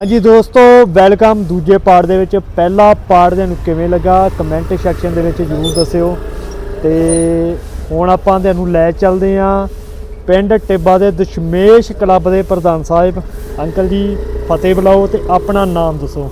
ਹਾਂਜੀ ਦੋਸਤੋ ਵੈਲਕਮ ਦੂਜੇ ਪਾਰਟ ਦੇ ਵਿੱਚ। ਪਹਿਲਾ ਪਾਰਟ ਤੁਹਾਨੂੰ ਕਿਵੇਂ ਲੱਗਾ? ਕਮੈਂਟ ਸੈਕਸ਼ਨ ਦੇ ਵਿੱਚ ਜਰੂਰ ਦੱਸਿਓ। ਤੇ ਹੁਣ ਆਪਾਂ ਤੁਹਾਨੂੰ ਲੈ ਚੱਲਦੇ ਆਂ ਪਿੰਡ ਟਿੱਬਾ ਦੇ ਦਸ਼ਮੇਸ਼ ਕਲੱਬ ਦੇ ਪ੍ਰਧਾਨ ਸਾਹਿਬ। ਅੰਕਲ ਜੀ ਫਤਿਹ ਬੁਲਾਓ ਤੇ ਆਪਣਾ ਨਾਮ ਦੱਸੋ।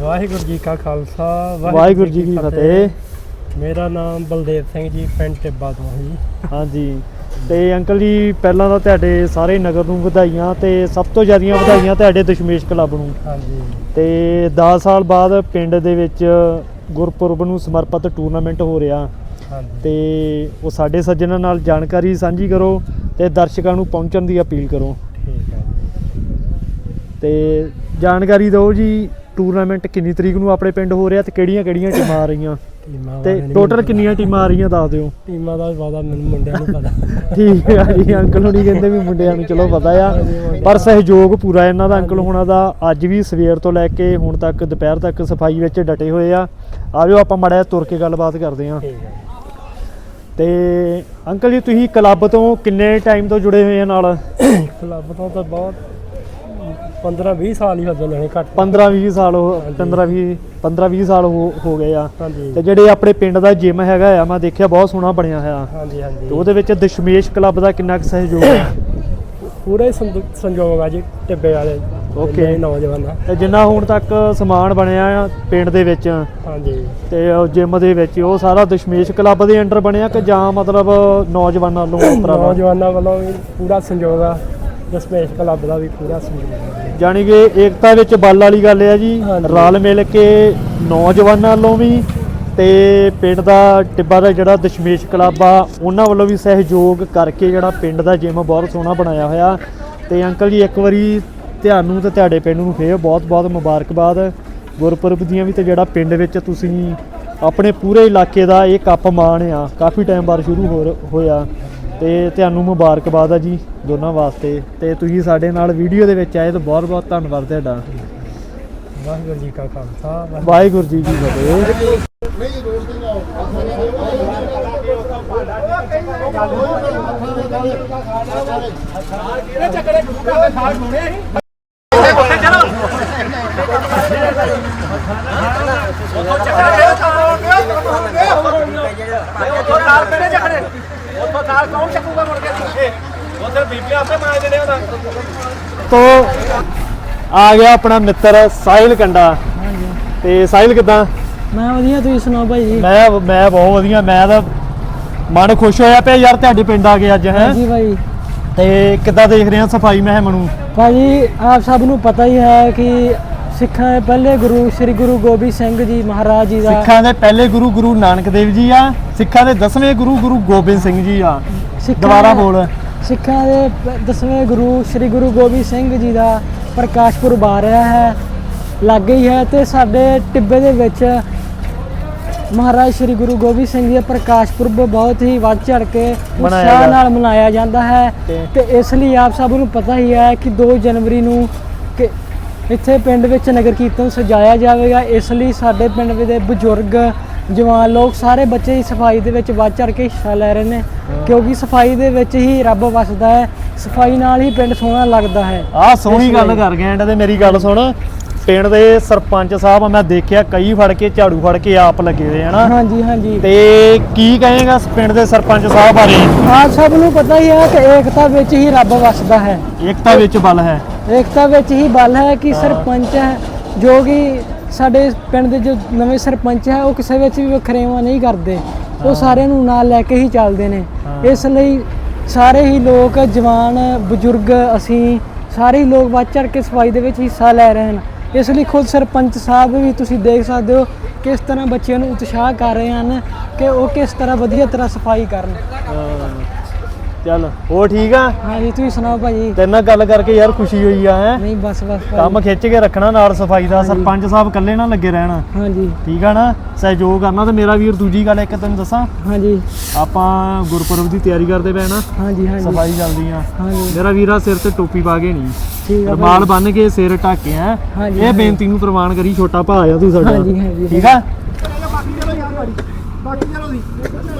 ਵਾਹਿਗੁਰੂ ਜੀ ਕਾ ਖਾਲਸਾ ਵਾਹਿਗੁਰੂ ਜੀ ਕੀ ਫਤਿਹ। ਮੇਰਾ ਨਾਮ ਬਲਦੇਵ ਸਿੰਘ ਜੀ ਪਿੰਡ ਟਿੱਬਾ ਤੋਂ ਹਾਂ ਜੀ। ਹਾਂਜੀ। ਤੇ ਅੰਕਲ ਜੀ ਪਹਿਲਾਂ ਤਾਂ ਤੁਹਾਡੇ ਸਾਰੇ ਨਗਰ ਨੂੰ ਵਧਾਈਆਂ ਤੇ ਸਭ ਤੋਂ ਜ਼ਿਆਦੀਆਂ ਵਧਾਈਆਂ ਤੁਹਾਡੇ ਦਸ਼ਮੇਸ਼ ਕਲੱਬ ਨੂੰ। ਹਾਂਜੀ। ਤੇ 10 ਸਾਲ ਬਾਅਦ ਪਿੰਡ ਦੇ ਵਿੱਚ ਗੁਰਪੁਰਬ ਨੂੰ ਸਮਰਪਿਤ ਟੂਰਨਾਮੈਂਟ ਹੋ ਰਿਹਾ। ਹਾਂਜੀ। ਤੇ ਉਹ ਸਾਡੇ ਸੱਜਣਾਂ ਨਾਲ ਜਾਣਕਾਰੀ ਸਾਂਝੀ ਕਰੋ ਤੇ ਦਰਸ਼ਕਾਂ ਨੂੰ ਪਹੁੰਚਣ ਦੀ ਅਪੀਲ ਕਰੋ। ਠੀਕ ਹੈ। ਤੇ ਜਾਣਕਾਰੀ ਦਿਓ ਜੀ ਟੂਰਨਾਮੈਂਟ ਕਿੰਨੀ ਤਰੀਕ ਨੂੰ ਆਪਣੇ ਪਿੰਡ ਹੋ ਰਿਹਾ ਤੇ ਕਿਹੜੀਆਂ ਕਿਹੜੀਆਂ ਟੀਮਾਂ ਆ ਰਹੀਆਂ? ਟੀਮਾਂ ਤੇ ਬਾਰੇ ਟੋਟਲ ਕਿੰਨੀਆਂ ਟੀਮਾਂ ਆ ਰਹੀਆਂ ਦੱਸ ਦਿਓ। ਟੀਮਾਂ ਦਾ ਵਾਦਾ ਮੈਨੂੰ ਮੁੰਡਿਆਂ ਨੂੰ ਪਤਾ। ਠੀਕ ਹੈ ਜੀ ਅੰਕਲ ਹੁਣੀ ਕਹਿੰਦੇ ਵੀ ਮੁੰਡਿਆਂ ਨੂੰ ਚਲੋ ਪਤਾ ਆ ਪਰ ਸਹਿਯੋਗ ਪੂਰਾ ਇਹਨਾਂ ਦਾ ਅੰਕਲ ਹੁਣਾਂ ਦਾ। ਅੱਜ ਵੀ ਸਵੇਰ ਤੋਂ ਲੈ ਕੇ ਹੁਣ ਤੱਕ ਦੁਪਹਿਰ ਤੱਕ ਸਫ਼ਾਈ ਵਿੱਚ ਡਟੇ ਹੋਏ ਆ। ਆਜੋ ਆਪਾਂ ਮੜਿਆ ਤੁਰ ਕੇ ਗੱਲਬਾਤ ਕਰਦੇ ਆ ਠੀਕ ਹੈ ਤੇ ਅੰਕਲ ਜੀ ਤੁਸੀਂ ਕਲੱਬ ਤੋਂ ਕਿੰਨੇ ਟਾਈਮ ਤੋਂ ਜੁੜੇ ਹੋਏ ਆ ਨਾਲ? ਕਲੱਬ ਤੋਂ ਤਾਂ ਬਹੁਤ 15 20 ਸਾਲ ਹੀ ਹੋ ਗਏ ਨੇ ਘੱਟ। 15 20 ਸਾਲ ਹੋ ਹਾਂਜੀ। 15 20 15 20 ਸਾਲ ਹੋ ਹੋ ਗਏ ਆ। ਹਾਂਜੀ। ਤੇ ਜਿਹੜੇ ਆਪਣੇ ਪਿੰਡ ਦਾ ਜਿਮ ਹੈਗਾ ਆ ਮੈਂ ਦੇਖਿਆ ਬਹੁਤ ਸੋਹਣਾ ਬਣਿਆ ਹੋਇਆ। ਹਾਂਜੀ ਤੇ ਹਾਂਜੀ ਉਹਦੇ ਵਿੱਚ ਦਸ਼ਮੇਸ਼ ਕਲੱਬ ਦਾ ਕਿੰਨਾ ਕੁ ਸਹਿਯੋਗ ਹੈ ਪੂਰੇ ਸੰਦ- ਸੰਯੋਗ ਆ ਜੀ ਟਿੱਬੇ ਵਾਲੇ. ਜਿੰਨੇ ਨੌਜਵਾਨਾਂ ਤੇ ਜਿੰਨਾ ਹੁਣ ਤੱਕ ਸਮਾਨ ਬਣਿਆ ਆ ਪਿੰਡ ਦੇ ਵਿੱਚ ਹਾਂਜੀ। ਤੇ ਜਿਮ ਦੇ ਵਿੱਚ ਉਹ ਸਾਰਾ ਦਸ਼ਮੇਸ਼ ਕਲੱਬ ਦੇ ਅੰਡਰ ਬਣਿਆ ਕਿ ਜਾਂ ਮਤਲਬ ਨੌਜਵਾਨਾਂ ਵੱਲੋਂ ਨੌਜਵਾਨਾਂ ਵੱਲੋਂ ਵੀ ਪੂਰਾ ਸੰਯੋਗ ਆ ਦਸਮੇਸ਼ ਕਲੱਬ ਦਾ ਵੀ ਪੂਰਾ ਸੰਯੋਗ ਆ। ਜਾਣੀ ਕਿ ਏਕਤਾ ਵਿੱਚ ਬਲ ਵਾਲੀ ਗੱਲ ਹੈ ਜੀ। ਰਲ ਮਿਲ ਕੇ ਨੌਜਵਾਨਾਂ ਵੱਲੋਂ ਵੀ ਤੇ ਪਿੰਡ ਦਾ ਟਿੱਬਾ ਦਾ ਜਿਹੜਾ ਦਸ਼ਮੇਸ਼ ਕਲੱਬ ਆ ਉਹਨਾਂ ਵੱਲੋਂ ਵੀ ਸਹਿਯੋਗ ਕਰਕੇ ਜਿਹੜਾ ਪਿੰਡ ਦਾ ਜਿਮ ਬਹੁਤ ਸੋਹਣਾ ਬਣਾਇਆ ਹੋਇਆ। ਤੇ ਅੰਕਲ ਜੀ ਇੱਕ ਵਾਰੀ ਤੁਹਾਨੂੰ ਤੇ ਤੁਹਾਡੇ ਪਿੰਡ ਨੂੰ ਫੇਰ ਬਹੁਤ ਬਹੁਤ ਮੁਬਾਰਕਬਾਦ। ਗੁਰਪੁਰਬ ਦੀਆਂ ਵੀ ਤੇ ਜਿਹੜਾ ਪਿੰਡ ਵਿੱਚ ਤੁਸੀਂ ਆਪਣੇ ਪੂਰੇ ਇਲਾਕੇ ਦਾ ਇਹ ਕੱਪ ਮਾਣ ਆ। ਕਾਫੀ ਟਾਈਮ ਬਾਅਦ ਸ਼ੁਰੂ ਹੋ ਹੋਇਆ। ਤੇ ਤੁਹਾਨੂੰ ਮੁਬਾਰਕਬਾਦ ਆ ਜੀ ਦੋਨਾਂ ਵਾਸਤੇ ਤੇ ਤੁਸੀਂ ਸਾਡੇ ਨਾਲ ਵੀਡੀਓ ਦੇ ਵਿੱਚ ਆਏ ਤਾਂ ਬਹੁਤ ਬਹੁਤ ਧੰਨਵਾਦ ਤੁਹਾਡਾ ਵਾਹਿਗੁਰੂ ਜੀ ਕਾ ਖਾਲਸਾ ਵਾਹਿਗੁਰੂ ਵਾਹਿਗੁਰੂ ਜੀ ਕੀ ਫਤਿਹ ਤੋ ਆ ਗਿਆ ਆਪਣਾ ਮਿੱਤਰ ਸਾਹਿਲ ਕੰਡਾ। ਤੇ ਸਾਹਿਲ ਕਿਦਾਂ? ਮੈਂ ਵਧੀਆ ਤੁਸੀਂ ਸੁਣਾਓ ਭਾਈ ਜੀ? ਮੈਂ ਮੈਂ ਬਹੁਤ ਵਧੀਆ ਮੈਂ ਤਾਂ ਮਨ ਖੁਸ਼ ਹੋਇਆ ਪਿਆ ਯਾਰ ਤੁਹਾਡੇ ਪਿੰਡ ਆ ਕੇ ਅੱਜ ਹੈ? ਹਾਂਜੀ ਭਾਈ। ਤੇ ਕਿੱਦਾਂ ਦੇਖ ਰਹੇ ਆ ਸਫ਼ਾਈ ਮਹਿਮ ਨੂੰ? ਭਾਜੀ ਆਪ ਸਭ ਨੂੰ ਪਤਾ ਹੀ ਹੈ ਕਿ ਸਿੱਖਾਂ ਦੇ ਪਹਿਲੇ ਗੁਰੂ ਸ੍ਰੀ ਗੁਰੂ ਗੋਬਿੰਦ ਸਿੰਘ ਜੀ ਮਹਾਰਾਜ ਜੀ ਦਾ ਸਿੱਖਾਂ ਦੇ ਪਹਿਲੇ ਗੁਰੂ ਗੁਰੂ ਨਾਨਕ ਦੇਵ ਜੀ ਆ ਸਿੱਖਾਂ ਦੇ 10ਵੇਂ ਗੁਰੂ ਗੁਰੂ ਗੋਬਿੰਦ ਸਿੰਘ ਜੀ ਆ। ਸਿੱਖਾਂ ਦੁਬਾਰਾ ਬੋਲ। ਸਿੱਖਾਂ ਦੇ ਪ- ਦਸਵੇਂ ਗੁਰੂ ਸ੍ਰੀ ਗੁਰੂ ਗੋਬਿੰਦ ਸਿੰਘ ਜੀ ਦਾ ਪ੍ਰਕਾਸ਼ ਪੁਰਬ ਆ ਰਿਹਾ ਹੈ ਲੱਗ ਹੀ ਹੈ ਤੇ ਸਾਡੇ ਟਿੱਬੇ ਦੇ ਵਿੱਚ ਮਹਾਰਾਜ ਸ੍ਰੀ ਗੁਰੂ ਗੋਬਿੰਦ ਸਿੰਘ ਜੀ ਦਾ ਪ੍ਰਕਾਸ਼ ਪੁਰਬ ਬਹੁਤ ਹੀ ਵੱਧ ਚੜ ਕੇ ਉਤਸ਼ਾਹ ਨਾਲ ਮਨਾਇਆ ਜਾਂਦਾ ਹੈ ਤੇ- ਇਸ ਲਈ ਆਪ ਸਭ ਨੂੰ ਪਤਾ ਹੀ ਹੈ ਕਿ 2 ਜਨਵਰੀ ਨੂੰ ਇੱਥੇ ਪਿੰਡ ਵਿੱਚ ਨਗਰ ਕੀਰਤਨ ਸਜਾਇਆ ਜਾਵੇਗਾ ਇਸ ਲਈ ਸਾਡੇ ਪਿੰਡ ਦੇ ਬਜ਼ੁਰਗ ਜਵਾਨ ਲੋਕ ਸਾਰੇ ਬੱਚੇ ਹੀ ਸਫ਼ਾਈ ਦੇ ਵਿੱਚ ਵੱਧ ਚੜ ਕੇ ਹਿੱਸਾ ਲੈ ਰਹੇ ਨੇ ਕਿਉਂਕਿ ਸਫ਼ਾਈ ਦੇ ਵਿੱਚ ਹੀ ਰੱਬ ਵਸਦਾ ਹੈ ਸਫ਼ਾਈ ਨਾਲ ਹੀ ਪਿੰਡ ਸੋਹਣਾ ਲੱਗਦਾ ਹੈ। ਆਹ ਸੋਹਣੀ ਗੱਲ ਕਰ ਗਿਆ ਐਂਡ ਤੇ ਮੇਰੀ ਗੱਲ ਸੁਣ ਪਿੰਡ ਦੇ ਸਰਪੰਚ ਸਾਹਿਬ ਮੈਂ ਦੇਖਿਆ ਕਈ ਫੜ ਕੇ ਝਾੜੂ ਫੜ ਕੇ ਆਪ ਲੱਗੇ ਹੋਏ ਹਨਾ ਹਾਂਜੀ ਹਾਂਜੀ। ਤੇ ਕੀ ਕਹੇਗਾ ਪਿੰਡ ਦੇ ਸਰਪੰਚ ਸਾਹਿਬ ਬਾਰੇ? ਆਪ ਸਭ ਨੂੰ ਪਤਾ ਹੀ ਹੈ ਕਿ ਏਕਤਾ ਵਿੱਚ ਹੀ ਰੱਬ ਵਸਦਾ ਹੈ। ਏਕਤਾ ਵਿੱਚ ਬਲ ਹੈ। ਏਕਤਾ ਵਿੱਚ ਹੀ ਬਲ ਹੈ ਕਿ ਸਰਪੰਚ ਹੈ ਜੋ ਕਿ ਸਾਡੇ ਪਿੰਡ ਦੇ ਜੋ ਨਵੇਂ ਸਰਪੰਚ ਹੈ ਉਹ ਕਿਸੇ ਵਿੱਚ ਵੀ ਵਖਰੇਵਾਂ ਨਹੀਂ ਕਰਦੇ। ਉਹ ਸਾਰਿਆਂ ਨੂੰ ਨਾਲ ਲੈ ਕੇ ਹੀ ਚੱਲਦੇ ਨੇ। ਇਸ ਲਈ ਸਾਰੇ ਹੀ ਲੋਕ ਜਵਾਨ ਬਜ਼ੁਰਗ ਅਸੀਂ ਸਾਰੇ ਹੀ ਲੋਕ ਵੱਧ ਚੜ ਕੇ ਸਫ਼ਾਈ ਦੇ ਵਿੱਚ ਹਿੱਸਾ ਲੈ ਰਹੇ ਹਨ। ਇਸ ਲਈ ਖੁਦ ਸਰਪੰਚ ਸਾਹਿਬ ਵੀ ਤੁਸੀਂ ਦੇਖ ਸਕਦੇ ਹੋ ਕਿਸ ਤਰ੍ਹਾਂ ਬੱਚਿਆਂ ਨੂੰ ਉਤਸ਼ਾਹ ਕਰ ਰਹੇ ਹਨ ਕਿ ਉਹ ਕਿਸ ਤਰ੍ਹਾਂ ਵਧੀਆ ਤਰ੍ਹਾਂ ਸਫ਼ਾਈ ਕਰਨ। ਚੱਲ ਉਹ ਠੀਕ ਆ? ਹਾਂਜੀ ਤੁਸੀਂ ਸੁਣਾਓ ਭਾਜੀ? ਤੇਰੇ ਨਾਲ ਗੱਲ ਕਰਕੇ ਯਾਰ ਖੁਸ਼ੀ ਹੋਈ ਆ ਹੈ? ਨਹੀਂ ਬਸ ਬਸ ਭਾਜੀ। ਕੰਮ ਖਿੱਚ ਕੇ ਰੱਖਣਾ ਨਾਲ ਸਫ਼ਾਈ ਦਾ ਸਰਪੰਚ ਸਾਹਿਬ ਇਕੱਲੇ ਨਾ ਲੱਗੇ ਰਹਿਣ। ਹਾਂਜੀ। ਠੀਕ ਆ ਨਾ? ਸਹਿਯੋਗ ਕਰਨਾ ਤੇ ਮੇਰਾ ਵੀਰ ਦੂਜੀ ਗੱਲ ਇੱਕ ਤੈਨੂੰ ਦੱਸਾਂ। ਹਾਂਜੀ। ਆਪਾਂ ਗੁਰਪੁਰਬ ਦੀ ਤਿਆਰੀ ਕਰਦੇ ਪਏ ਨਾ ਹਾਂਜੀ ਹਾਂਜੀ। ਸਫ਼ਾਈ ਚੱਲਦੀ ਆ। ਹਾਂਜੀ। ਮੇਰਾ ਵੀਰਾ ਸਿਰ ਤੇ ਟੋਪੀ ਪਾ ਕੇ ਨਹੀਂ। ਠੀਕ ਆ ਰਮਾਲ ਬੰਨ ਕੇ ਸਿਰ ਢੱਕ ਕੇ ਆ। ਹਾਂਜੀ, ਇਹ ਹਾਂਜੀ। ਬੇਨਤੀ ਨੂੰ ਪ੍ਰਵਾਨ ਕਰੀ ਛੋਟਾ ਭਾ ਆ ਤੂੰ ਸਾਡਾ। ਹਾਂਜੀ, ਹਾਂਜੀ, ਠੀਕ ਆ? ਚਲੋ ਚਲੋ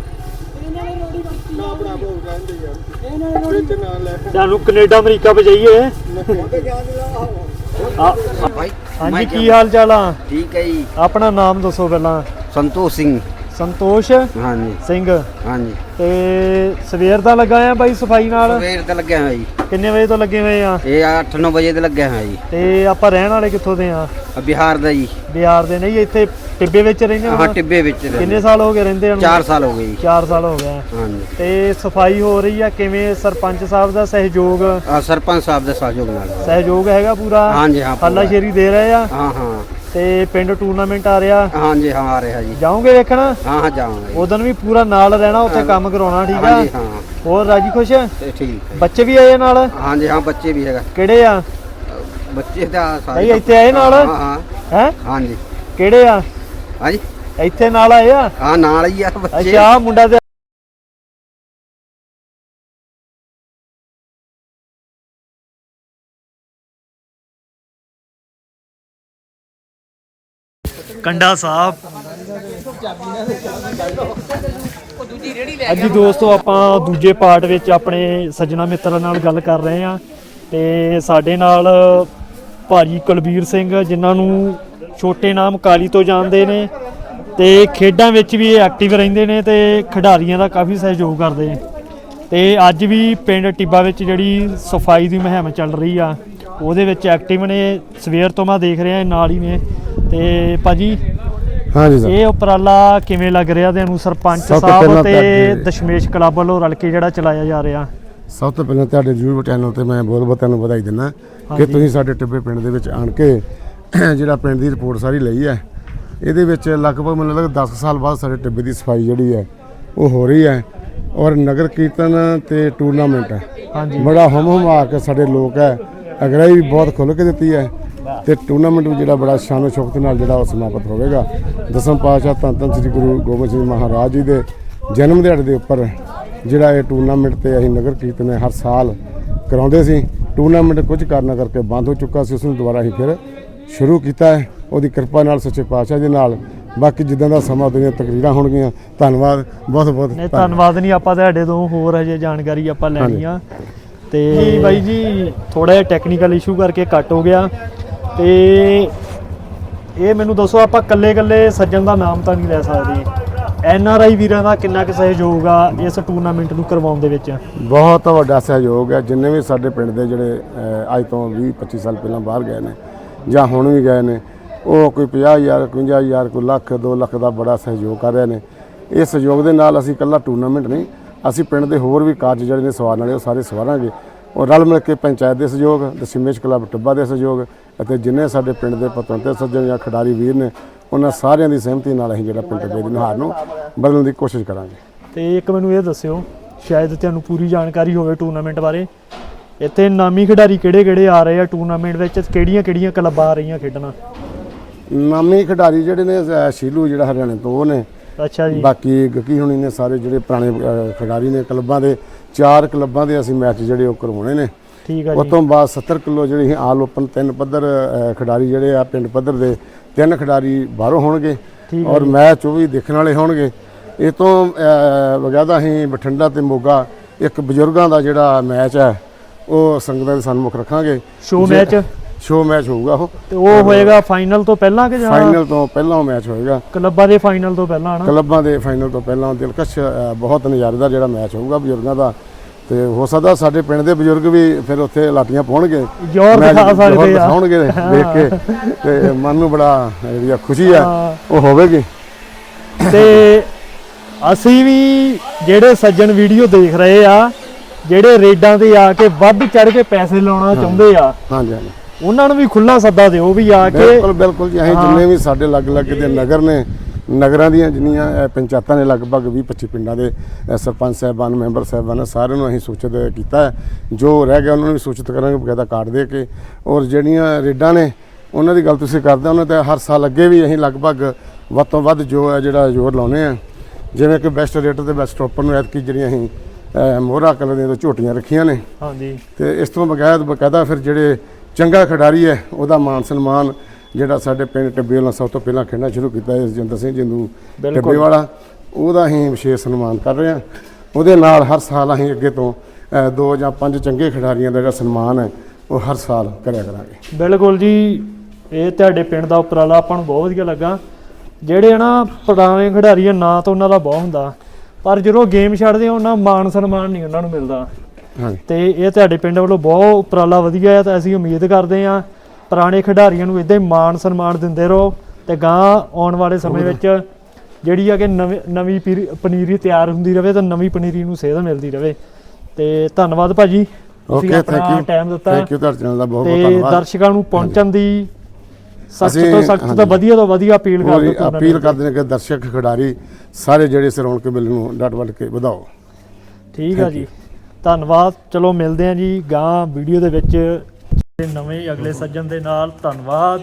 ਤੁਹਾਨੂੰ ਕੈਨੇਡਾ ਅਮਰੀਕਾ ਭਜਾਈਏ ਆ ਭਾਈ ਹਾਂਜੀ ਕੀ ਹਾਲ ਚਾਲ ਆ? ਠੀਕ ਹੈ ਜੀ। ਆਪਣਾ ਨਾਮ ਦੱਸੋ ਪਹਿਲਾਂ। ਸੰਤੋਸ਼ ਸਿੰਘ। ਸੰਤੋਸ਼ ਹਾਂਜੀ। ਸਿੰਘ। ਹਾਂਜੀ। ਤੇ ਸਵੇਰ ਦਾ ਲੱਗਾ ਆ ਬਾਈ ਸਫ਼ਾਈ ਨਾਲ? ਸਵੇਰ ਤੇ ਲੱਗਿਆ ਹੋਇਆ ਜੀ। ਕਿੰਨੇ ਵਜੇ ਤੋਂ ਲੱਗੇ ਹੋਏ ਆ? ਇਹ 8-9 ਵਜੇ ਤੇ ਲੱਗਿਆ ਹੋਇਆ ਜੀ। ਤੇ ਆਪਾਂ ਰਹਿਣ ਵਾਲੇ ਕਿੱਥੋਂ ਦੇ ਆ? ਬਿਹਾਰ ਦਾ ਜੀ। ਬਿਹਾਰ ਦੇ ਨਹੀਂ ਇੱਥੇ ਟਿੱਬੇ ਵਿੱਚ ਰਹਿੰਦੇ ਹਾਂ? ਟਿੱਬੇ ਵਿੱਚ। ਕਿੰਨੇ ਸਾਲ ਹੋ ਗਏ ਰਹਿੰਦੇ ਹਨ 4 ਸਾਲ ਹੋ ਗਏ ਜੀ। 4 ਸਾਲ ਹੋ ਗਏ ਹਾਂਜੀ। ਤੇ ਸਫ਼ਾਈ ਹੋ ਰਹੀ ਆ ਕਿਵੇਂ? ਸਰਪੰਚ ਸਾਹਿਬ ਦਾ ਸਹਿਯੋਗ? ਆ ਸਰਪੰਚ ਸਾਹਿਬ ਦੇ ਸਹਿਯੋਗ ਨਾਲ। ਸਹਿਯੋਗ ਹੈਗਾ ਪੂਰਾ? ਹਾਂਜੀ, ਹਾਂ। ਹੱਲਾਸ਼ੇਰੀ ਦੇ ਰਹੇ ਆ? ਹਾਂ ਹਾਂ। ਤੇ ਪਿੰਡ ਟੂਰਨਾਮੈਂਟ ਆ ਰਿਹਾ। ਹਾਂਜੀ ਹਾਂ ਆ ਰਿਹਾ ਜੀ। ਜਾਓਗੇ ਵੇਖਣ? ਹਾਂ ਹਾਂ ਜਾਵਾਂਗੇ। ਉਦੋਂ ਵੀ ਪੂਰਾ ਨਾਲ ਰਹਿਣਾ ਉੱਥੇ ਕੰਮ ਕਰਾਉਣਾ ਠੀਕ ਆ? ਹਾਂਜੀ ਹਾਂ। ਹੋਰ ਰਾਜੀ ਖੁਸ਼ ਤੇ ਠੀਕ ਹੈ ਬੱਚੇ ਵੀ ਆਏ ਨਾਲ? ਹਾਂਜੀ ਹਾਂ ਬੱਚੇ ਵੀ ਹੈਗਾ। ਕਿਹੜੇ ਆ? ਬੱਚੇ ਤਾਂ ਸਾਰੇ ਨਹੀਂ ਇੱਥੇ ਆਏ ਨਾਲ? ਹਾਂ ਹਾਂ। ਹੈ? ਹਾਂਜੀ। ਕਿਹੜੇ ਆ? ਹਾਂਜੀ। ਇੱਥੇ ਨਾਲ ਆਏ ਆ? ਹਾਂ ਨਾਲ ਹੀ ਆ ਬੱਚੇ। ਅੱਛਾ ਆਹ ਮੁੰਡਾ ਤੇ ਕੰਡਾ ਸਾਹਿਬ। ਅੱਜ ਦੋਸਤੋ, ਆਪਾਂ ਦੂਜੇ ਪਾਰਟ ਵਿੱਚ ਆਪਣੇ ਸੱਜਣਾ ਮਿੱਤਰਾਂ ਨਾਲ ਗੱਲ ਕਰ ਰਹੇ ਹਾਂ ਤੇ ਸਾਡੇ ਨਾਲ ਭਾਜੀ ਕੁਲਬੀਰ ਸਿੰਘ, ਜਿਨ੍ਹਾਂ ਨੂੰ ਛੋਟੇ ਨਾਮ ਕਾਲੀ ਤੋਂ ਜਾਣਦੇ ਨੇ ਤੇ ਖੇਡਾਂ ਵਿੱਚ ਵੀ ਐਕਟਿਵ ਰਹਿੰਦੇ ਨੇ ਤੇ ਖਿਡਾਰੀਆਂ ਦਾ ਕਾਫੀ ਸਹਿਯੋਗ ਕਰਦੇ ਨੇ। ਤੇ ਅੱਜ ਵੀ ਪਿੰਡ ਟਿੱਬਾ ਵਿੱਚ ਜਿਹੜੀ ਸਫ਼ਾਈ ਦੀ ਮੁਹਿੰਮ ਚੱਲ ਰਹੀ ਆ, ਉਹਦੇ ਵਿੱਚ ਐਕਟਿਵ ਨੇ, ਸਵੇਰ ਤੋਂ ਮੈਂ ਦੇਖ ਰਿਹਾ ਨਾਲ ਹੀ ਨੇ। ਤੇ ਭਾਜੀ ਹਾਂਜੀ ਸਰ। ਇਹ ਉਪਰਾਲਾ ਕਿਵੇਂ ਲੱਗ ਰਿਹਾ ਤੁਹਾਨੂੰ? ਸਰਪੰਚ ਸਭ ਤੋਂ ਸਾਹਿਬ ਪਹਿਲਾਂ ਤੇ ਦਸ਼ਮੇਸ਼ ਕਲੱਬ ਵੱਲੋਂ ਰਲ ਕੇ ਜਿਹੜਾ ਚਲਾਇਆ ਜਾ ਰਿਹਾ? ਸਭ ਤੋਂ ਪਹਿਲਾਂ ਤੁਹਾਡੇ YouTube ਚੈਨਲ ਤੇ ਮੈਂ ਬਹੁਤ ਬਹੁਤ ਤੁਹਾਨੂੰ ਵਧਾਈ ਦਿੰਦਾ। ਕਿ। ਤੁਸੀਂ ਸਾਡੇ ਟਿੱਬੇ ਪਿੰਡ ਦੇ ਵਿੱਚ ਆਣ ਕੇ ਜਿਹੜਾ ਪਿੰਡ ਦੀ ਰਿਪੋਰਟ ਸਾਰੀ ਲਈ ਹੈ। ਇਹਦੇ ਵਿੱਚ ਲਗਭਗ ਮੈਨੂੰ ਲੱਗਦਾ 10 ਸਾਲ ਬਾਅਦ ਸਾਡੇ ਟਿੱਬੇ ਦੀ ਸਫ਼ਾਈ ਜਿਹੜੀ ਹੈ ਉਹ ਹੋ ਰਹੀ ਹੈ। ਔਰ ਨਗਰ ਕੀਰਤਨ ਤੇ ਟੂਰਨਾਮੈਂਟ ਹਾਂਜੀ। ਬੜਾ ਹਮ ਹਮ ਕੇ ਸਾਡੇ ਲੋਕ ਹੈ। ਅਗਰਾਈ ਵੀ ਬਹੁਤ ਖੁੱਲ੍ਹ ਕੇ ਦਿੱਤੀ ਹੈ। ਤੇ ਟੂਰਨਾਮੈਂਟ ਵੀ ਜਿਹੜਾ ਬੜਾ ਸ਼ਾਨੋ ਸ਼ੌਕਤ ਨਾਲ ਜਿਹੜਾ ਉਹ ਸਮਾਪਤ ਹੋਵੇਗਾ। ਦਸਮ ਪਾਤਸ਼ਾਹ ਧੰਨ ਧੰਨ ਸ੍ਰੀ ਗੁਰੂ ਗੋਬਿੰਦ ਸਿੰਘ ਮਹਾਰਾਜ ਜੀ ਦੇ ਜਨਮ ਦਿਹਾੜੇ ਦੇ ਉੱਪਰ ਜਿਹੜਾ ਇਹ ਟੂਰਨਾਮੈਂਟ ਤੇ ਅਸੀਂ ਨਗਰ ਕੀਰਤਨ ਹਰ ਸਾਲ ਕਰਾਉਂਦੇ ਸੀ। ਟੂਰਨਾਮੈਂਟ ਕੁਝ ਕਾਰਨਾਂ ਕਰਕੇ ਬੰਦ ਹੋ ਚੁੱਕਾ ਸੀ ਉਸ ਨੂੰ ਦੁਬਾਰਾ ਅਸੀਂ ਫਿਰ ਸ਼ੁਰੂ ਕੀਤਾ ਹੈ। ਉਹਦੀ ਕਿਰਪਾ ਨਾਲ ਸੱਚੇ ਪਾਤਸ਼ਾਹ ਦੇ ਨਾਲ ਬਾਕੀ ਜਿੱਦਾਂ ਦਾ ਸਮਾਂ ਉਹਦੀਆਂ ਤਕਰੀਰਾਂ ਹੋਣਗੀਆਂ ਧੰਨਵਾਦ ਬਹੁਤ ਬਹੁਤ ਨਹੀਂ ਧੰਨਵਾਦ ਨਹੀਂ ਆਪਾਂ ਤੁਹਾਡੇ ਤੋਂ ਹੋਰ ਹਜੇ ਜਾਣਕਾਰੀ ਆਪਾਂ ਲੈਣੀ ਆ। ਤੇ ਜੀ ਬਾਈ ਜੀ ਥੋੜਾ ਜਿਹਾ ਟੈਕਨੀਕਲ ਇਸ਼ੂ ਕਰਕੇ ਕੱਟ ਹੋ ਗਿਆ। ਤੇ ਇਹ ਮੈਨੂੰ ਦੱਸੋ ਆਪਾਂ ਕੱਲੇ ਕੱਲੇ ਸੱਜਣ ਦਾ ਨਾਮ ਤਾਂ ਨਹੀਂ ਲੈ ਸਕਦੇ। ਐਨ ਆਰ ਆਈ ਵੀਰਾਂ ਦਾ ਕਿੰਨਾ ਕੁ ਸਹਿਯੋਗ ਆ ਇਸ ਟੂਰਨਾਮੈਂਟ ਨੂੰ ਕਰਵਾਉਣ ਦੇ ਵਿੱਚ? ਬਹੁਤ ਵੱਡਾ ਸਹਿਯੋਗ ਹੈ ਜਿੰਨੇ ਵੀ ਸਾਡੇ ਪਿੰਡ ਦੇ ਜਿਹੜੇ ਅਹ, ਅੱਜ ਤੋਂ 20 25 ਸਾਲ ਪਹਿਲਾਂ ਬਾਹਰ ਗਏ ਨੇ ਜਾਂ ਹੁਣ ਵੀ ਗਏ ਨੇ ਉਹ ਕੋਈ 50000 51000 ਕੋਈ ਲੱਖ 2 ਲੱਖ ਦਾ ਬੜਾ ਸਹਿਯੋਗ ਕਰ ਰਹੇ ਨੇ। ਇਹ ਸਹਿਯੋਗ ਦੇ ਨਾਲ ਅਸੀਂ ਇਕੱਲਾ ਟੂਰਨਾਮੈਂਟ ਨਹੀਂ ਅਸੀਂ ਪਿੰਡ ਦੇ ਹੋਰ ਵੀ ਕਾਰਜ ਜਿਹੜੇ ਨੇ ਸਵਾਰਨ ਵਾਲੇ ਉਹ ਸਾਰੇ ਸਵਾਰਾਂਗੇ। ਉਹ ਰਲ ਮਿਲ ਕੇ ਪੰਚਾਇਤ ਦੇ ਸਹਿਯੋਗ ਦਸ਼ਮੇਸ਼ ਕਲੱਬ ਟੱਬਾ ਦੇ ਸਹਿਯੋਗ ਅਤੇ ਜਿੰਨੇ ਸਾਡੇ ਪਿੰਡ ਦੇ ਪਤਵੰਤੇ ਸੱਜਣ ਜਾਂ ਖਿਡਾਰੀ ਵੀਰ ਨੇ ਉਹਨਾਂ ਸਾਰਿਆਂ ਦੀ ਸਹਿਮਤੀ ਨਾਲ ਅਸੀਂ ਜਿਹੜਾ ਪਿੰਡ ਦੇ ਨਿਹਾਰ ਨੂੰ ਬਦਲਣ ਦੀ ਕੋਸ਼ਿਸ਼ ਕਰਾਂਗੇ। ਤੇ ਇੱਕ ਮੈਨੂੰ ਇਹ ਦੱਸਿਓ ਸ਼ਾਇਦ ਤੁਹਾਨੂੰ ਪੂਰੀ ਜਾਣਕਾਰੀ ਹੋਵੇ ਟੂਰਨਾਮੈਂਟ ਬਾਰੇ ਇੱਥੇ ਨਾਮੀ ਖਿਡਾਰੀ ਕਿਹੜੇ-ਕਿਹੜੇ ਆ ਰਹੇ ਆ ਟੂਰਨਾਮੈਂਟ ਵਿੱਚ ਕਿਹੜੀਆਂ-ਕਿਹੜੀਆਂ ਕਲੱਬਾਂ ਆ ਰਹੀਆਂ ਖੇਡਣਾ? ਨਾਮੀ ਖਿਡਾਰੀ ਜਿਹੜੇ ਨੇ ਸ਼ੀਲੂ ਜਿਹੜਾ ਹਰਿਆਣੇ ਤੋਂ ਉਹ ਨੇ। ਅੱਛਾ ਜੀ। ਬਾਕੀ ਗੱਕੀ ਹੁਣੀ ਨੇ ਸਾਰੇ ਜਿਹੜੇ ਪੁਰਾਣੇ ਖਿਡਾਰੀ ਨੇ ਕਲੱਬਾਂ ਦੇ ਚਾਰ ਕਲੱਬਾਂ ਦੇ ਅਸੀਂ ਮੈਚ ਜਿਹੜੇ ਉਹ ਕਰਵਾਉਣੇ ਨੇ। ਠੀਕ ਆ ਉਸ ਜੀ। ਤੋਂ ਬਾਅਦ 70 ਕਿਲੋ ਜਿਹੜੇ ਆਲ ਓਪਨ ਤਿੰਨ ਪੱਧਰ ਖਿਡਾਰੀ ਜਿਹੜੇ ਆ ਪਿੰਡ ਪੱਧਰ ਦੇ ਤਿੰਨ ਖਿਡਾਰੀ ਬਾਹਰੋਂ ਹੋਣਗੇ ਹੈ ਔਰ ਮੈਚ ਉਹ ਵੀ ਦੇਖਣ ਵਾਲੇ ਹੋਣਗੇ। ਇਹ ਤੋਂ ਬਗੈਦਾ ਅਸੀਂ ਬਠਿੰਡਾ ਤੇ ਮੋਗਾ ਇੱਕ ਬਜ਼ੁਰਗਾਂ ਦਾ ਜਿਹੜਾ ਮੈਚ ਹੈ ਉਹ ਸੰਗਤਾਂ ਦੇ ਸਨਮੁਖ ਰੱਖਾਂਗੇ। Show match? ਸ਼ੋ ਮੈਚ ਹੋਊਗਾ ਉਹ। ਤੇ ਉਹ ਹੋਏਗਾ ਫਾਈਨਲ ਤੋਂ ਪਹਿਲਾਂ ਕਿ ਜਾਂ ਫਾਈਨਲ ਤੋਂ ਪਹਿਲਾਂ ਉਹ ਮੈਚ ਹੋਏਗਾ। ਕਲੱਬਾਂ ਦੇ ਫਾਈਨਲ ਤੋਂ ਪਹਿਲਾਂ ਹਨਾ? ਕਲੱਬਾਂ ਦੇ ਫਾਈਨਲ ਤੋਂ ਪਹਿਲਾਂ ਦਿਲਕਸ਼ ਬਹੁਤ ਨਜ਼ਾਰੇਦਾਰ ਜਿਹੜਾ ਮੈਚ ਹੋਊਗਾ ਬਜ਼ੁਰਗਾਂ ਦਾ। ਤੇ ਹੋ ਸਕਦਾ ਸਾਡੇ ਪਿੰਡ ਦੇ ਬਜ਼ੁਰਗ ਵੀ ਫਿਰ ਉੱਥੇ ਲਾਟੀਆਂ ਪਾਉਣਗੇ ਜ਼ੋਰ ਦਿਖਾ ਸਕਦੇ ਆ ਦਿਖਾਉਣਗੇ ਦੇਖ ਕੇ ਤੇ ਮਨ ਨੂੰ ਬੜਾ ਜਿਹੜੀ ਖੁਸ਼ੀ ਆ। ਉਹ ਹੋਵੇਗੀ ਤੇ ਅਸੀਂ ਵੀ ਜਿਹੜੇ ਸੱਜਣ ਵੀਡੀਓ ਦੇਖ ਰਹੇ ਆ ਜਿਹੜੇ ਰੇਡਾਂ ਤੇ ਆ ਕੇ ਵੱਧ ਚੜ ਕੇ ਪੈਸੇ ਲਾਉਣਾ ਚਾਹੁੰਦੇ ਆ ਹਾਂਜੀ ਹਾਂਜੀ ਉਹਨਾਂ ਨੂੰ ਵੀ ਖੁੱਲਾ ਸੱਦਾ ਦਿਓ ਵੀ ਆ ਕੇ ਬਿਲਕੁਲ ਬਿਲਕੁਲ ਜੀ ਅਸੀਂ। ਜਿੰਨੇ ਵੀ ਸਾਡੇ ਲੱਗ ਲੱਗ ਦੇ ਨਗਰ ਨੇ ਨਗਰਾਂ ਦੀਆਂ ਜਿੰਨੀਆਂ ਪੰਚਾਇਤਾਂ ਨੇ ਲਗਭਗ 20 25 ਪਿੰਡਾਂ ਦੇ ਅ, ਸਰਪੰਚ ਸਾਹਿਬਾਨ ਮੈਂਬਰ ਸਾਹਿਬਾਨ ਸਾਰਿਆਂ ਨੂੰ ਅਸੀਂ ਸੂਚਿਤ ਕੀਤਾ ਹੈ। ਜੋ ਰਹਿ ਗਿਆ ਉਹਨਾਂ ਨੂੰ ਵੀ ਸੂਚਿਤ ਕਰਾਂਗੇ ਬਕਾਇਦਾ ਕਾਰਡ ਦੇ ਕੇ। ਔਰ ਜਿਹੜੀਆਂ ਰੇਡਾਂ ਨੇ ਉਹਨਾਂ ਦੀ ਗੱਲ ਤੁਸੀਂ ਕਰਦੇ ਹੋ, ਉਹਨਾਂ ਤੇ ਹਰ ਸਾਲ ਅੱਗੇ ਵੀ ਅਸੀਂ ਲਗਭਗ ਵੱਧ ਤੋਂ ਵੱਧ ਜੋ ਹੈ ਜਿਹੜਾ ਜ਼ੋਰ ਲਾਉਨੇ ਆ ਜਿਵੇਂ ਕਿ ਬੈਸਟ ਰੇਟਰ ਤੇ ਬੈਸਟ ਟੋਪਰ ਨੂੰ ਐਤਕੀ ਜਿਹੜੀਆਂ ਅਸੀਂ ਮੋਹਰਾ ਕਲਰ ਦੀਆਂ ਦੋ ਝੋਟੀਆਂ ਰੱਖੀਆਂ ਨੇ। ਹਾਂਜੀ। ਤੇ ਇਸ ਤੋਂ ਬਗੈਰ ਬਕਾਇਦਾ ਫਿਰ ਜਿਹੜੇ ਚੰਗਾ ਖਿਡਾਰੀ ਹੈ ਉਹਦਾ ਮਾਨ ਸਨਮਾਨ ਜਿਹੜਾ ਸਾਡੇ ਪਿੰਡ ਟੱਬੇ ਵਾਲਾ ਸਭ ਤੋਂ ਪਹਿਲਾਂ ਖੇਡਣਾ ਸ਼ੁਰੂ ਕੀਤਾ ਹੈ ਜਿੰਦਰ ਸਿੰਘ ਜਿੰਦੂ। ਟੱਬੇ ਵਾਲਾ ਉਹਦਾ ਅਸੀਂ ਵਿਸ਼ੇਸ਼ ਸਨਮਾਨ ਕਰ ਰਹੇ ਹਾਂ। ਉਹਦੇ ਨਾਲ ਹਰ ਸਾਲ ਅਸੀਂ ਅੱਗੇ ਤੋਂ ਦੋ ਜਾਂ ਪੰਜ ਚੰਗੇ ਖਿਡਾਰੀਆਂ ਦਾ ਜਿਹੜਾ ਸਨਮਾਨ ਹੈ ਉਹ ਹਰ ਸਾਲ ਕਰਿਆ ਕਰਾਂਗੇ। ਬਿਲਕੁਲ ਜੀ ਇਹ ਤੁਹਾਡੇ ਪਿੰਡ ਦਾ ਉਪਰਾਲਾ ਆਪਾਂ ਨੂੰ ਬਹੁਤ ਵਧੀਆ ਲੱਗਾ। ਜਿਹੜੇ ਨਾ ਪੁਰਾਣੇ ਖਿਡਾਰੀ ਆ ਨਾਂ ਤਾਂ ਉਹਨਾਂ ਦਾ ਬਹੁਤ ਹੁੰਦਾ। ਪਰ ਜਦੋਂ ਗੇਮ ਛੱਡਦੇ ਆ ਉਹਨਾਂ ਮਾਣ ਸਨਮਾਨ ਨਹੀਂ ਉਹਨਾਂ ਨੂੰ ਮਿਲਦਾ। ਹਾਂਜੀ। ਤੇ ਇਹ ਤੁਹਾਡੇ ਪਿੰਡ ਵੱਲੋਂ ਬਹੁਤ ਉਪਰਾਲਾ ਵਧੀਆ ਹੈ ਤਾਂ ਅਸੀਂ ਉਮੀਦ ਕਰਦੇ ਹਾਂ ਪੁਰਾਣੇ ਖਿਡਾਰੀਆਂ ਨੂੰ ਇਦਾਂ ਹੀ ਮਾਣ ਸਨਮਾਨ ਦਿੰਦੇ ਰਹੋ ਤੇ ਗਾਂ ਆਉਣ ਵਾਲੇ ਸਮੇਂ ਵਿੱਚ ਜਿਹੜੀ ਆ ਕਿ ਨਵੀਂ ਪਨੀਰੀ ਤਿਆਰ ਹੁੰਦੀ ਰਵੇ ਤਾਂ ਨਵੀਂ ਪਨੀਰੀ ਨੂੰ ਸੇਧ ਮਿਲਦੀ ਰਵੇ। ਤੇ ਧੰਨਵਾਦ ਭਾਜੀ। ਓਕੇ ਥੈਂਕ ਯੂ ਟਾਈਮ ਦਿੱਤਾ। ਥੈਂਕ ਯੂ ਚੈਨਲ ਦਾ ਬਹੁਤ ਬਹੁਤ ਤੇ ਧੰਨਵਾਦ। ਦਰਸ਼ਕਾਂ ਨੂੰ ਪਹੁੰਚਣ ਦੀ ਸਖਤ ਤੋਂ ਸਖਤ ਤੋਂ। ਵਧੀਆ ਤੋਂ ਵਧੀਆ ਅਪੀਲ ਕਰਦੇ ਅਪੀਲ ਕਰਦੇ ਨੇ ਕਿ ਦਰਸ਼ਕ ਖਿਡਾਰੀ ਸਾਰੇ ਜਿਹੜੇ ਇਸ ਰੌਣਕ ਮੇਲੇ ਨੂੰ ਡਟ ਵੱਟ ਕੇ ਵਧਾਓ। ਠੀਕ ਆ ਜੀ। ਧੰਨਵਾਦ। ਚਲੋ ਮਿਲਦੇ ਆ ਜੀ ਗਾਂ ਵੀਡੀਓ ਦੇ ਵਿੱਚ। ਤੇ ਨਵੇਂ ਅਗਲੇ ਸੱਜਣ ਦੇ ਨਾਲ ਧੰਨਵਾਦ।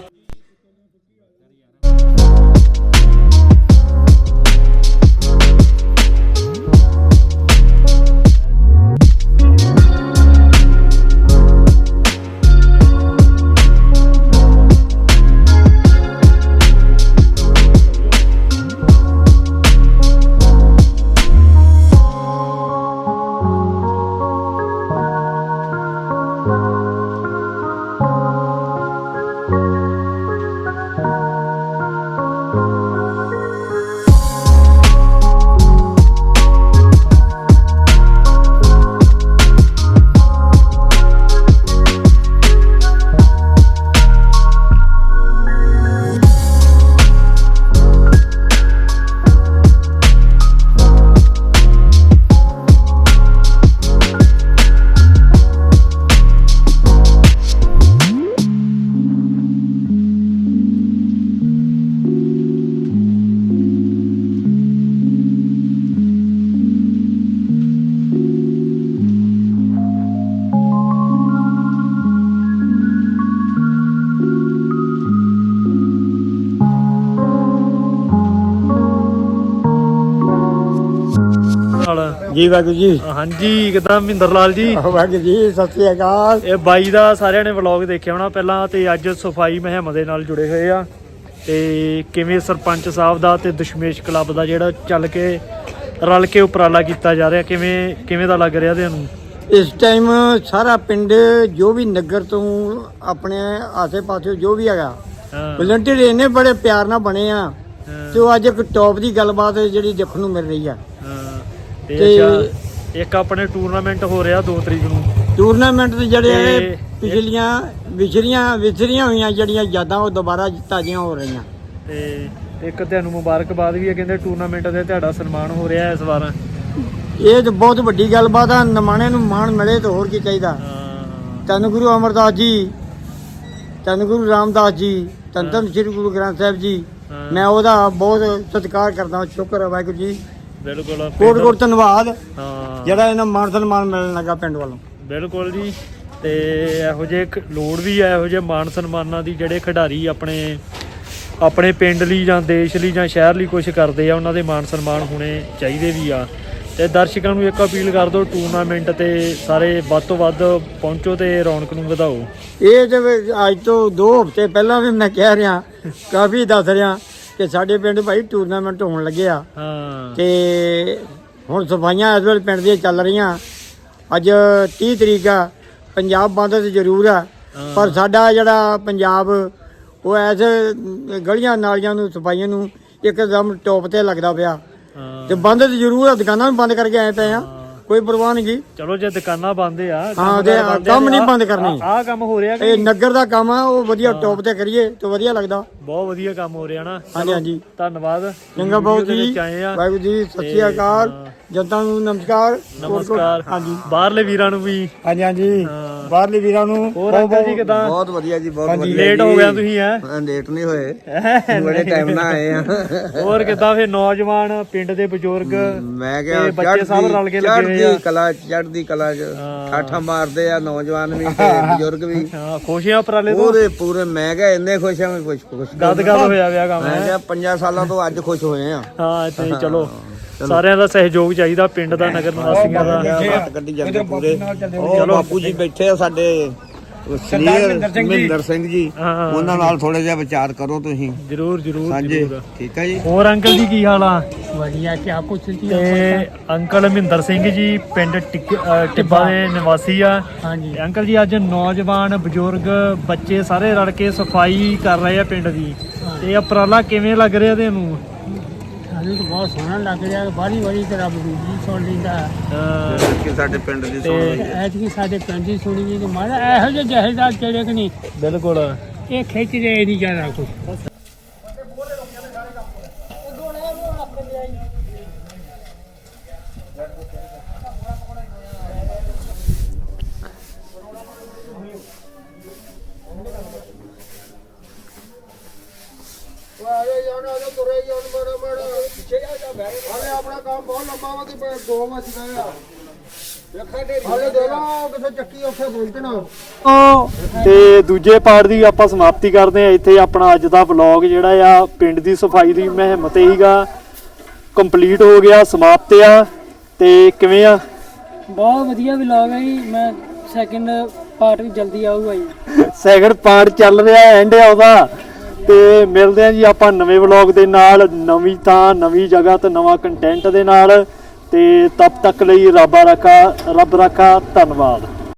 ਜੀ ਵਾਹਿਗੁਰੂ ਜੀ। ਹਾਂਜੀ ਕਿਦਾਂ ਮਹਿੰਦਰ ਲਾਲ ਜੀ? ਵਾਹਿਗੁਰੂ ਜੀ ਸਤਿ ਸ੍ਰੀ ਅਕਾਲ। ਇਹ ਬਾਈ ਦਾ ਸਾਰਿਆਂ ਨੇ ਵਲੌਗ ਦੇਖਿਆ ਹੋਣਾ ਪਹਿਲਾਂ ਤੇ ਅੱਜ ਸਫ਼ਾਈ ਮੁਹਿੰਮ ਦੇ ਨਾਲ ਜੁੜੇ ਹੋਏ ਆ। ਤੇ ਕਿਵੇਂ ਸਰਪੰਚ ਸਾਹਿਬ ਦਾ ਤੇ ਦਸ਼ਮੇਸ਼ ਕਲੱਬ ਦਾ ਜਿਹੜਾ ਚੱਲ ਕੇ ਰਲ ਕੇ ਉਪਰਾਲਾ ਕੀਤਾ ਜਾ ਰਿਹਾ ਕਿਵੇਂ ਕਿਵੇਂ ਦਾ ਲੱਗ ਰਿਹਾ ਤੁਹਾਨੂੰ? ਇਸ ਟਾਈਮ ਸਾਰਾ ਪਿੰਡ ਜੋ ਵੀ ਨਗਰ ਤੋਂ ਆਪਣੇ ਆਸੇ-ਪਾਸੇ ਜੋ ਵੀ ਹੈਗਾ ਵਲੰਟੀਅਰ ਇੰਨੇ ਬੜੇ ਪਿਆਰ ਨਾਲ ਬਣੇ ਆ ਤੇ ਅੱਜ ਇੱਕ ਟੌਪ ਦੀ ਗੱਲਬਾਤ ਜਿਹੜੀ ਦੇਖਣ ਨੂੰ ਮਿਲ ਰਹੀ ਆ। ਤੇ ਅੱਛਾ ਇੱਕ ਆਪਣੇ ਟੂਰਨਾਮੈਂਟ ਹੋ ਰਿਹਾ 2 ਤਰੀਕ ਨੂੰ। ਟੂਰਨਾਮੈਂਟ ਦੇ ਜਿਹੜੇ ਪਿਛਲੀਆਂ ਵਿਛੜੀਆਂ ਵਿਛੜੀਆਂ ਹੋਈਆਂ ਜਿਹੜੀਆਂ ਯਾਦਾਂ ਉਹ ਦੁਬਾਰਾ ਤਾਜ਼ੀਆਂ ਹੋ ਰਹੀਆਂ। ਤੇ ਇੱਕ ਤੁਹਾਨੂੰ ਮੁਬਾਰਕਬਾਦ ਵੀ ਹੈ ਕਹਿੰਦੇ ਟੂਰਨਾਮੈਂਟ ਦੇ ਤੁਹਾਡਾ ਸਨਮਾਨ ਹੋ ਰਿਹਾ ਇਸ ਵਾਰ। ਇਹ ਤਾਂ ਬਹੁਤ ਵੱਡੀ ਗੱਲਬਾਤ ਆ ਨਮਾਣੇ ਨੂੰ ਮਾਣ ਮਿਲੇ ਤਾਂ ਹੋਰ ਕੀ ਚਾਹੀਦਾ। ਧੰਨ ਗੁਰੂ ਅਮਰਦਾਸ ਜੀ ਧੰਨ ਗੁਰੂ ਰਾਮਦਾਸ ਜੀ ਧੰਨ ਧੰਨ ਸ੍ਰੀ ਗੁਰੂ ਗ੍ਰੰਥ ਸਾਹਿਬ ਜੀ। ਮੈਂ ਉਹਦਾ ਬਹੁਤ ਸਤਿਕਾਰ ਕਰਦਾ ਹਾਂ ਸ਼ੁਕਰ ਹੈ ਵਾਹਿਗੁਰੂ ਜੀ। ਬਿਲਕੁਲ। ਕੋਟ ਕੋਟ ਧੰਨਵਾਦ। ਹਾਂ। ਜਿਹੜਾ ਇਹਨਾਂ ਮਾਨ ਸਨਮਾਨ ਮਿਲਣ ਲੱਗਾ ਪਿੰਡ ਵੱਲੋਂ। ਬਿਲਕੁਲ ਜੀ। ਤੇ ਇਹੋ ਜਿਹੇ ਖ- ਲੋੜ ਵੀ ਹੈ ਇਹੋ ਜਿਹੇ ਮਾਨ ਸਨਮਾਨਾਂ ਦੀ ਜਿਹੜੇ ਖਿਡਾਰੀ ਆਪਣੇ ਆਪਣੇ ਪਿੰਡ ਲਈ ਜਾਂ ਦੇਸ਼ ਲਈ ਜਾਂ ਸ਼ਹਿਰ ਲਈ ਕੁਝ ਕਰਦੇ ਆ ਉਹਨਾਂ ਦੇ ਮਾਨ ਸਨਮਾਨ ਹੋਣੇ ਚਾਹੀਦੇ ਵੀ ਆ। ਤੇ ਦਰਸ਼ਕਾਂ ਨੂੰ ਇੱਕ ਅਪੀਲ ਕਰ ਦਿਓ ਟੂਰਨਾਮੈਂਟ ਤੇ ਸਾਰੇ ਵੱਧ ਤੋਂ ਵੱਧ ਪਹੁੰਚੋ ਤੇ ਰੌਣਕ ਨੂੰ ਵਧਾਓ। ਇਹ ਤੇ ਅੱਜ ਤੋਂ 2 ਹਫ਼ਤੇ ਪਹਿਲਾਂ ਵੀ ਮੈਂ ਕਹਿ ਰਿਹਾ ਕਾਫੀ ਦੱਸ ਰਿਹਾ। ਕਿ ਸਾਡੇ ਪਿੰਡ ਭਾਈ ਟੂਰਨਾਮੈਂਟ ਹੋਣ ਲੱਗੇ ਆ। ਹਾਂ। ਤੇ ਹੁਣ ਸਫਾਈਆਂ ਇਸ ਵੇਲੇ ਪਿੰਡ ਦੀਆਂ ਚੱਲ ਰਹੀਆਂ। ਅੱਜ 30 ਤਰੀਕ ਆ ਪੰਜਾਬ ਬੰਦ ਤੇ ਜ਼ਰੂਰ ਆ। ਪਰ ਸਾਡਾ ਜਿਹੜਾ ਪੰਜਾਬ ਉਹ ਐਸ ਗਲੀਆਂ ਨਾਲੀਆਂ ਨੂੰ ਸਫਾਈਆਂ ਨੂੰ ਇੱਕਦਮ ਟੌਪ ਤੇ ਲੱਗਦਾ ਪਿਆ। ਤੇ ਬੰਦ ਤੇ ਜ਼ਰੂਰ ਆ ਦੁਕਾਨਾਂ ਵੀ ਬੰਦ ਕਰਕੇ ਆਏ ਪਏ ਆ। ਕੋਈ ਪਰਵਾਹ ਨਹੀਂ ਜੀ। ਚਲੋ ਜੇ ਦੁਕਾਨਾਂ ਬੰਦ ਆ ਹਾਂ, ਤੇ ਕੰਮ ਨਹੀਂ ਬੰਦ ਕਰਨੀ। ਆਹ ਕੰਮ ਹੋ ਰਿਹਾ ਇਹ ਨਗਰ ਦਾ ਕੰਮ ਆ ਉਹ ਵਧੀਆ ਟੌਪ ਤੇ ਕਰੀਏ ਤੇ ਵਧੀਆ ਲੱਗਦਾ। ਬਹੁਤ ਵਧੀਆ ਕੰਮ ਹੋ ਰਿਹਾ ਨਾ। ਹਾਂਜੀ ਹਾਂਜੀ। ਧੰਨਵਾਦ। ਚੰਗਾ ਬਹੁਤ ਜੀ। ਵਾਹਿਗੁਰੂ ਜੀ ਸਤਿ ਸ੍ਰੀ ਅਕਾਲ। ਜਨਤਾ ਨੂੰ ਨਮਸਕਾਰ। ਨਮਸਕਾਰ। ਹਾਂਜੀ। ਬਾਹਰਲੇ ਵੀਰਾਂ ਨੂੰ ਵੀ। ਹਾਂਜੀ ਹਾਂਜੀ। ਬਾਹਰਲੇ ਵੀਰਾਂ ਨੂੰ। ਹੋਰ ਅੰਕਲ ਜੀ ਕਿਦਾਂ? ਬਹੁਤ ਵਧੀਆ ਜੀ ਬਹੁਤ ਵਧੀਆ ਲੇਟ ਹੋ। ਗਿਆ ਤੁਸੀਂ ਹੈ? ਲੇਟ ਨਹੀਂ ਹੋਏ। ਬੜੇ ਟਾਈਮ ਨਾਲ ਆਏ ਆ। ਹੋਰ ਕਿਦਾਂ ਫੇ ਨੌਜਵਾਨ ਪਿੰਡ ਦੇ ਬਜ਼ੁਰਗ? ਮੈਂ ਕਿਹਾ ਬੱਚੇ ਸਭ ਚੜ੍ਹਦੀ- ਰਲ ਕੇ ਲੱਗੇ ਹੋਏ ਆ। ਚੜ੍ਹਦੀ ਕਲਾ ਚੜ੍ਹਦੀ ਕਲਾ ਚ। ਠਾਠਾ ਮਾਰਦੇ ਆ ਨੌਜਵਾਨ ਵੀ ਤੇ ਬਜ਼ੁਰਗ ਵੀ। ਹਾਂ ਖੁਸ਼ੀਆਂ ਉਪਰਾਲੇ ਤੋਂ? ਪੂਰੇ ਪੂਰੇ ਮੈਂ ਕਿਹਾ ਇੰਨੇ ਖੁਸ਼ ਆ ਮੈਂ ਕੁਛ ਕੁਛ ਗਦ ਗਦ ਹੋਇਆ ਵਿਆ ਕੰਮ ਮੈਂ ਕਿਹਾ 5 ਸਾਲਾਂ ਤੋਂ ਅੱਜ ਖੁਸ਼ ਹੋਏ ਆ। ਹਾਂ ਤੇ ਚਲੋ। ਸਾਰਿਆਂ ਦਾ ਸਹਿਯੋਗ ਚਾਹੀਦਾ ਪਿੰਡ ਦਾ ਨਗਰ ਨਿਵਾਸੀਆਂ ਦਾ। ਜਾਂਦੇ ਪੂਰੇ। ਉਹ ਬਾਪੂ ਜੀ ਬੈਠੇ ਆ ਸਾਡੇ ਸੀਨੀਅਰ ਮਹਿੰਦਰ ਸਿੰਘ ਜੀ। ਉਹਨਾਂ ਨਾਲ ਥੋੜਾ ਜਿਹਾ ਵਿਚਾਰ ਕਰੋ ਤੁਸੀਂ। ਜਰੂਰ ਜਰੂਰ ਹਾਂਜੀ ਜਰੂਰ। ਠੀਕ ਹੈ ਜੀ। ਹੋਰ ਅੰਕਲ ਜੀ ਕੀ ਹਾਲ ਆ? ਵਧੀਆ ਕੀ ਆਪਕੋ ਚਲਤੀ ਤੇ ਅੰਕਲ ਮਹਿੰਦਰ ਸਿੰਘ ਜੀ ਪਿੰਡ ਟਿੱਬਾ ਦੇ ਨਿਵਾਸੀ ਆ। ਹਾਂਜੀ। ਅੰਕਲ ਜੀ ਅੱਜ ਨੌਜਵਾਨ ਬਜ਼ੁਰਗ ਬੱਚੇ ਸਾਰੇ ਰਲ ਕੇ ਸਫ਼ਾਈ ਕਰ ਰਹੇ ਆ ਪਿੰਡ ਦੀ। ਤੇ ਇਹ ਉਪਰਾਲਾ ਕਿਵੇਂ ਲੱਗ ਰਿਹਾ ਤੁਹਾਨੂੰ ਤਾਂ ਬਹੁਤ ਸੋਹਣਾ ਲੱਗ ਰਿਹਾ ਬਾਰੀ ਬਾਰੀ ਤੇ ਰੱਬ ਦੀ ਜੀ ਸੁਣ ਲੈਂਦਾ ਕਿ ਸਾਡੇ ਪਿੰਡ ਦੀ ਤੇ ਸੁਣ ਐਤਕੀ ਸਾਡੇ ਪਿੰਡ ਦੀ ਸੁਣੀ ਜੀ ਤੇ ਮਾਰਾ ਇਹੋ ਜਿਹੇ ਜਹੇਦਾਰ ਕਿਹੜੇ ਕਿ ਨਹੀਂ ਬਿਲਕੁਲ। ਇਹ ਖਿੱਚ ਰਹੇ ਨਹੀਂ ਜ਼ਿਆਦਾ ਕੁਝ ਕੰਮ ਬਹੁਤ ਲੰਮਾ ਵਾ ਤੇ ਦੋ ਵੱਜ ਗਏ ਆ ਹਾਲੇ ਦੇ ਲਓ ਕਿਸੇ ਚੱਕੀ ਉੱਥੇ ਪਹੁੰਚਣਾ ਤੇ ਦੂਜੇ ਪਾਰਟ ਦੀ ਆਪਾਂ ਸਮਾਪਤੀ ਕਰਦੇ ਆ ਇੱਥੇ ਆਪਣਾ ਅੱਜ ਦਾ ਵਲੌਗ ਜਿਹੜਾ ਆ ਪਿੰਡ ਦੀ ਸਫ਼ਾਈ ਦੀ ਮੁਹਿੰਮ ਤੇ ਹੀਗਾ। ਕੰਪਲੀਟ ਹੋ ਗਿਆ ਸਮਾਪਤ ਆ। ਤੇ ਕਿਵੇਂ ਆ? ਬਹੁਤ ਵਧੀਆ ਵਲੌਗ ਹੈ ਜੀ। ਮੈਂ ਸੈਕਿੰਡ ਪਾਰਟ ਵੀ ਜਲਦੀ ਆਊਗਾ ਜੀ। ਸੈਕਿੰਡ ਪਾਰਟ ਚੱਲ ਰਿਹਾ ਐਂਡ ਆ ਉਹਦਾ। ਤੇ ਮਿਲਦੇ ਆ ਜੀ ਆਪਾਂ ਨਵੇਂ ਵਲੌਗ ਦੇ ਨਾਲ, ਨਵੀਂ ਤਾਂ ਨਵੀਂ ਜਗ੍ਹਾ ਤੇ ਨਵਾਂ ਕੰਟੈਂਟ ਦੇ ਨਾਲ ਤੇ ਤਬ ਤੱਕ ਲਈ ਰੱਬ ਰੱਖਾ ਰੱਬ ਰੱਖਾ, ਧੰਨਵਾਦ।